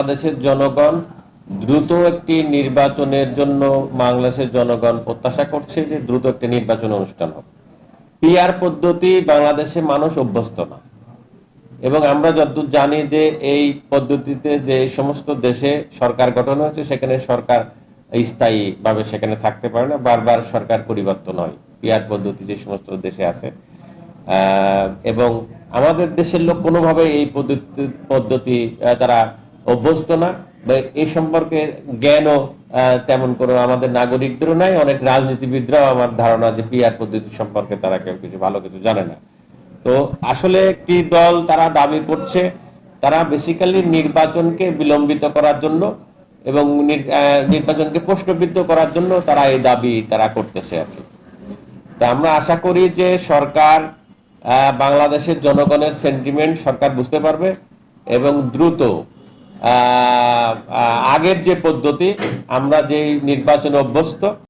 বাংলাদেশের জনগণ দ্রুত একটি নির্বাচনের জন্য বাংলাদেশের জনগণ প্রত্যাশা করছে যে দ্রুত একটি নির্বাচন অনুষ্ঠান হবে পিআর পদ্ধতি বাংলাদেশে মানুষ অভ্যস্ত না। এবং আমরা যতদূর জানি যে এই পদ্ধতিতে যে সমস্ত দেশে সরকার গঠন হয়েছে, সেখানে সরকার স্থায়ী ভাবে সেখানে থাকতে পারে না, বারবার সরকার পরিবর্তন হয়। পিআর পদ্ধতি যে সমস্ত দেশে আছে। এবং আমাদের দেশের লোক কোনোভাবে এই পদ্ধতি পদ্ধতি তারা অভ্যস্ত না, বা এই সম্পর্কে জ্ঞানও তেমন কোনো আমাদের নাগরিকদেরও নাই, অনেক রাজনীতিবিদরাও আমার ধারণা যে পিআর পদ্ধতি সম্পর্কে তারা কেউ কিছু ভালো কিছু জানে না। তো আসলে একটি দল তারা দাবি করছে, তারা বেসিক্যালি নির্বাচনকে বিলম্বিত করার জন্য এবং নির্বাচনকে প্রশ্নবিদ্ধ করার জন্য তারা এই দাবি তারা করতেছে আর কি। তা আমরা আশা করি যে সরকার বাংলাদেশের জনগণের সেন্টিমেন্ট সরকার বুঝতে পারবে এবং দ্রুত আগের যে পদ্ধতি আমরা যে নির্বাচনে অভ্যস্ত